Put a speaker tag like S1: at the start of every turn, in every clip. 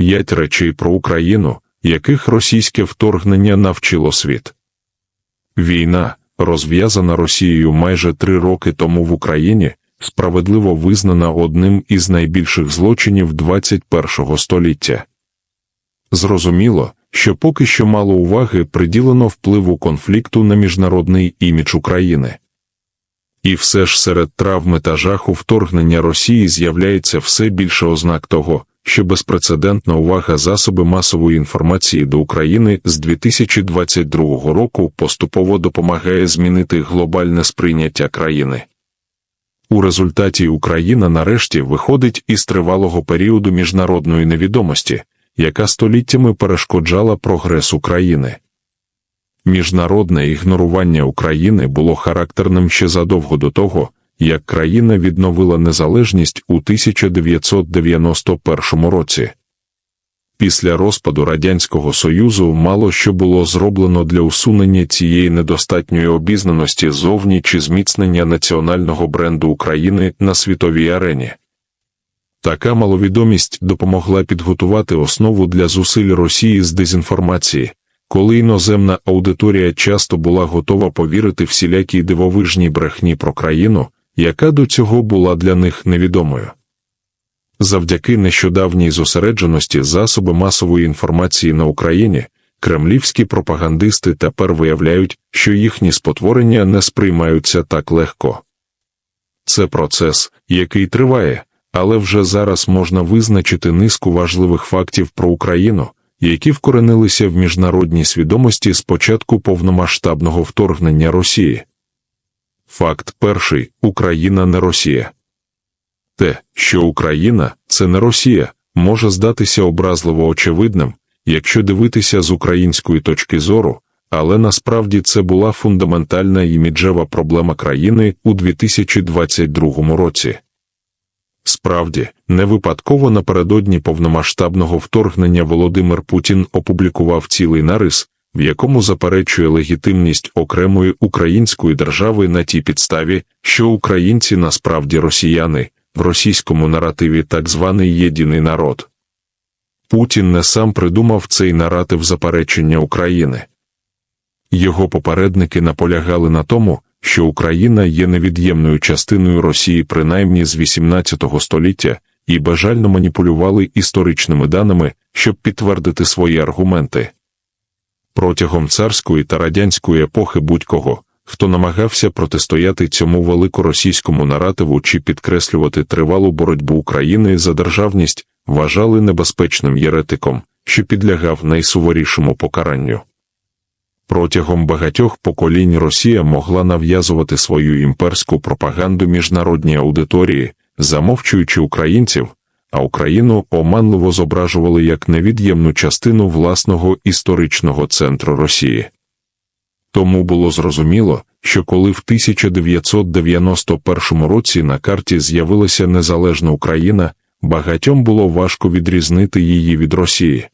S1: П'ять речей про Україну, яких російське вторгнення навчило світ. Війна, розв'язана Росією майже три роки тому в Україні, справедливо визнана одним із найбільших злочинів 21 століття. Зрозуміло, що поки що мало уваги приділено впливу конфлікту на міжнародний імідж України. І все ж серед травми та жаху вторгнення Росії з'являється все більше ознак того, що безпрецедентна увага засоби масової інформації до України з 2022 року поступово допомагає змінити глобальне сприйняття країни. У результаті Україна нарешті виходить із тривалого періоду міжнародної невідомості, яка століттями перешкоджала прогрес України. Міжнародне ігнорування України було характерним ще задовго до того, як країна відновила незалежність у 1991 році. Після розпаду Радянського Союзу мало що було зроблено для усунення цієї недостатньої обізнаності зовні чи зміцнення національного бренду України на світовій арені. Така маловідомість допомогла підготувати основу для зусиль Росії з дезінформації, коли іноземна аудиторія часто була готова повірити всілякій дивовижній брехні про країну, яка до цього була для них невідомою. Завдяки нещодавній зосередженості засоби масової інформації на Україні кремлівські пропагандисти тепер виявляють, що їхні спотворення не сприймаються так легко. Це процес, який триває, але вже зараз можна визначити низку важливих фактів про Україну, які вкоренилися в міжнародній свідомості з початку повномасштабного вторгнення Росії. Факт перший Україна не Росія. Те, що Україна це не Росія, може здатися образливо очевидним, якщо дивитися з української точки зору, але насправді це була фундаментальна іміджева проблема країни у 2022 році. Справді, не випадково напередодні повномасштабного вторгнення Володимир Путін опублікував цілий нарис, в якому заперечує легітимність окремої української держави на тій підставі, що українці насправді росіяни, в російському наративі так званий єдиний народ. Путін не сам придумав цей наратив заперечення України. Його попередники наполягали на тому, що Україна є невід'ємною частиною Росії принаймні з XVIII століття і бажально маніпулювали історичними даними, щоб підтвердити свої аргументи. Протягом царської та радянської епохи будь-кого, хто намагався протистояти цьому великоросійському наративу чи підкреслювати тривалу боротьбу України за державність, вважали небезпечним єретиком, що підлягав найсуворішому покаранню. Протягом багатьох поколінь Росія могла нав'язувати свою імперську пропаганду міжнародній аудиторії, замовчуючи українців, а Україну оманливо зображували як невід'ємну частину власного історичного центру Росії. Тому було зрозуміло, що коли в 1991 році на карті з'явилася незалежна Україна, багатьом було важко відрізнити її від Росії.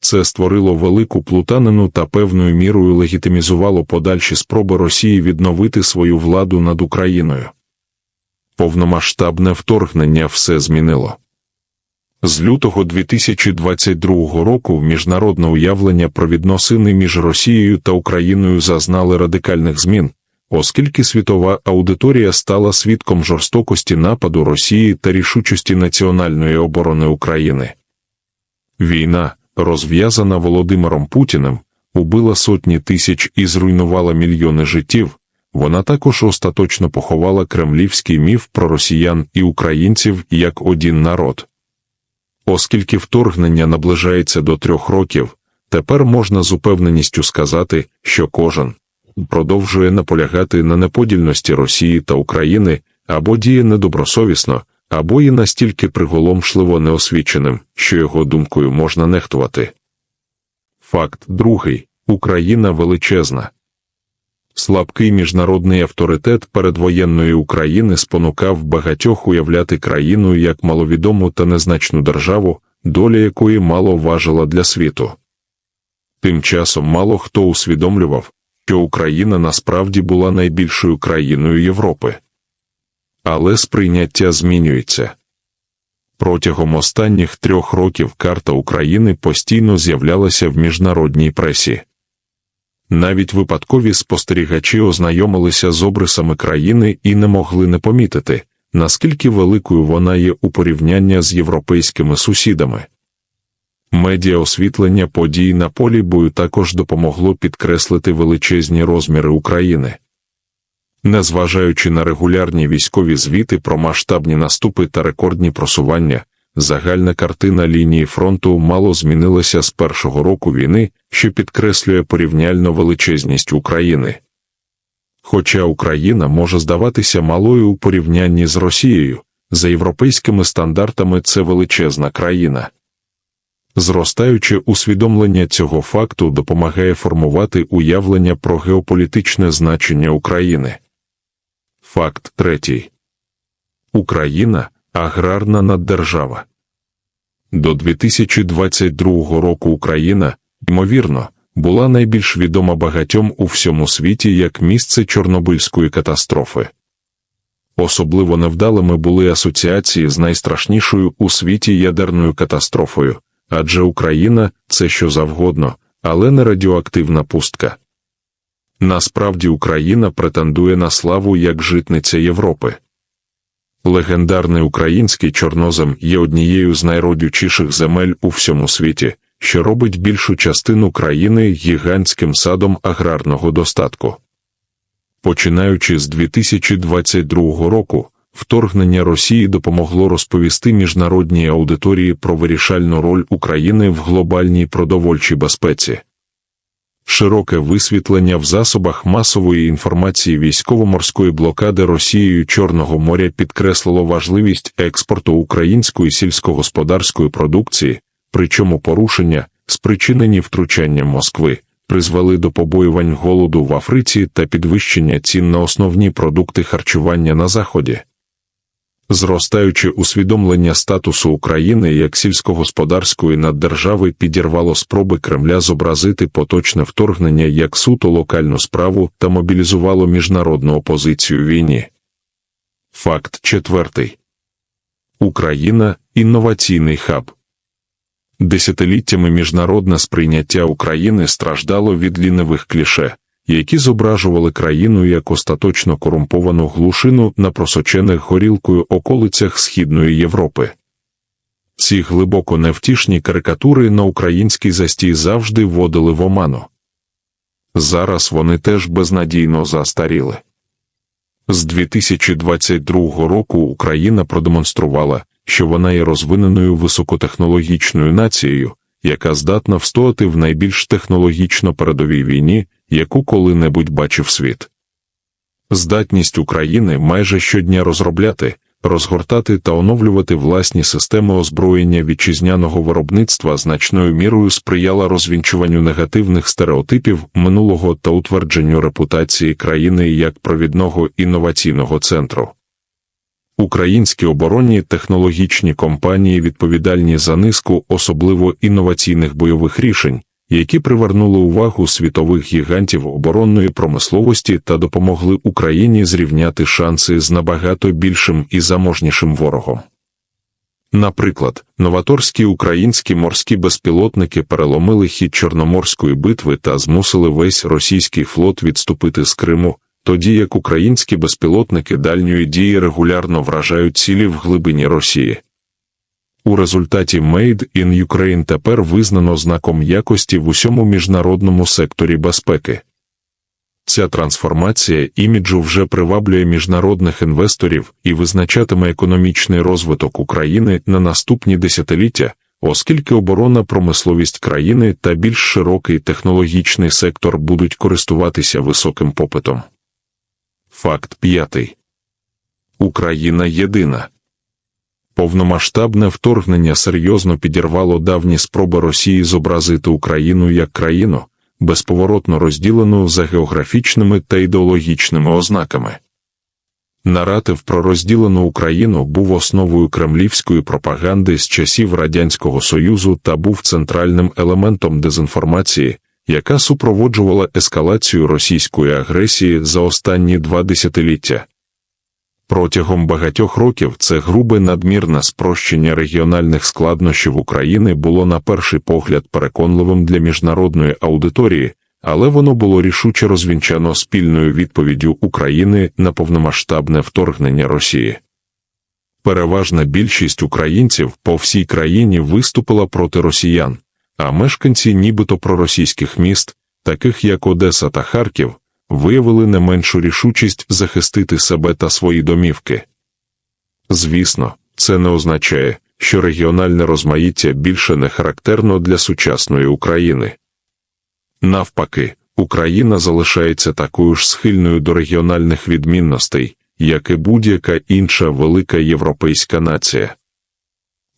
S1: Це створило велику плутанину та певною мірою легітимізувало подальші спроби Росії відновити свою владу над Україною. Повномасштабне вторгнення все змінило. З лютого 2022 року міжнародне уявлення про відносини між Росією та Україною зазнали радикальних змін, оскільки світова аудиторія стала свідком жорстокості нападу Росії та рішучості національної оборони України. Війна, розв'язана Володимиром Путіним, убила сотні тисяч і зруйнувала мільйони життів. Вона також остаточно поховала кремлівський міф про росіян і українців як один народ. Оскільки вторгнення наближається до трьох років, тепер можна з упевненістю сказати, що кожен продовжує наполягати на неподільності Росії та України або діє недобросовісно, або є настільки приголомшливо неосвіченим, що його думкою можна нехтувати. Факт другий Україна величезна. Слабкий міжнародний авторитет передвоєнної України спонукав багатьох уявляти країну як маловідому та незначну державу, доля якої мало важила для світу. Тим часом мало хто усвідомлював, що Україна насправді була найбільшою країною Європи. Але сприйняття змінюється. Протягом останніх трьох років карта України постійно з'являлася в міжнародній пресі. Навіть випадкові спостерігачі ознайомилися з обрисами країни і не могли не помітити, наскільки великою вона є у порівнянні з європейськими сусідами. Медіа освітлення подій на полі бою також допомогло підкреслити величезні розміри України. Незважаючи на регулярні військові звіти про масштабні наступи та рекордні просування, загальна картина лінії фронту мало змінилася з першого року війни, що підкреслює порівняльну величезність України. Хоча Україна може здаватися малою у порівнянні з Росією, за європейськими стандартами це величезна країна. Зростаюче усвідомлення цього факту допомагає формувати уявлення про геополітичне значення України. Факт третій Україна аграрна наддержава. До 2022 року Україна, ймовірно, була найбільш відома багатьом у всьому світі як місце Чорнобильської катастрофи. Особливо невдалими були асоціації з найстрашнішою у світі ядерною катастрофою, адже Україна це що завгодно, але не радіоактивна пустка. Насправді Україна претендує на славу як житниця Європи. Легендарний український чорнозем є однією з найродючіших земель у всьому світі, що робить більшу частину країни гігантським садом аграрного достатку. Починаючи з 2022 року, вторгнення Росії допомогло розповісти міжнародній аудиторії про вирішальну роль України в глобальній продовольчій безпеці. Широке висвітлення в засобах масової інформації військово-морської блокади Росією Чорного моря підкреслило важливість експорту української сільськогосподарської продукції, причому порушення, спричинені втручанням Москви, призвели до побоювань голоду в Африці та підвищення цін на основні продукти харчування на Заході. Зростаюче усвідомлення статусу України як сільськогосподарської наддержави підірвало спроби Кремля зобразити поточне вторгнення як суто локальну справу та мобілізувало міжнародну опозицію війні. Факт четвертий Україна інноваційний хаб. Десятиліттями міжнародне сприйняття України страждало від лінивих кліше, які зображували країну як остаточно корумповану глушину на просочених горілкою околицях Східної Європи. Ці глибоко невтішні карикатури на український застій завжди вводили в оману. Зараз вони теж безнадійно застаріли. З 2022 року Україна продемонструвала, що вона є розвиненою високотехнологічною нацією, яка здатна встояти в найбільш технологічно передовій війні, яку коли-небудь бачив світ. Здатність України майже щодня розробляти, розгортати та оновлювати власні системи озброєння вітчизняного виробництва значною мірою сприяла розвінчуванню негативних стереотипів минулого та утвердженню репутації країни як провідного інноваційного центру. Українські оборонні технологічні компанії відповідальні за низку особливо інноваційних бойових рішень, які привернули увагу світових гігантів оборонної промисловості та допомогли Україні зрівняти шанси з набагато більшим і заможнішим ворогом. Наприклад, новаторські українські морські безпілотники переломили хід Чорноморської битви та змусили весь російський флот відступити з Криму, тоді як українські безпілотники дальньої дії регулярно вражають цілі в глибині Росії. У результаті Made in Ukraine тепер визнано знаком якості в усьому міжнародному секторі безпеки. Ця трансформація іміджу вже приваблює міжнародних інвесторів і визначатиме економічний розвиток України на наступні десятиліття, оскільки оборона промисловість країни та більш широкий технологічний сектор будуть користуватися високим попитом. Факт п'ятий Україна єдина. Повномасштабне вторгнення серйозно підірвало давні спроби Росії зобразити Україну як країну, безповоротно розділену за географічними та ідеологічними ознаками. Наратив про розділену Україну був основою кремлівської пропаганди з часів Радянського Союзу та був центральним елементом дезінформації, яка супроводжувала ескалацію російської агресії за останні два десятиліття. Протягом багатьох років це грубе надмірне спрощення регіональних складнощів України було на перший погляд переконливим для міжнародної аудиторії, але воно було рішуче розвінчано спільною відповіддю України на повномасштабне вторгнення Росії. Переважна більшість українців по всій країні виступила проти росіян, а мешканці нібито проросійських міст, таких як Одеса та Харків, виявили не меншу рішучість захистити себе та свої домівки. Звісно, це не означає, що регіональне розмаїття більше не характерно для сучасної України. Навпаки, Україна залишається такою ж схильною до регіональних відмінностей, як і будь-яка інша велика європейська нація.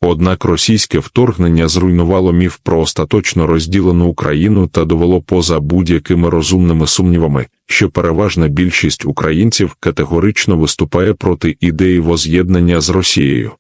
S1: Однак російське вторгнення зруйнувало міф про остаточно розділену Україну та довело поза будь-якими розумними сумнівами, що переважна більшість українців категорично виступає проти ідеї воз'єднання з Росією.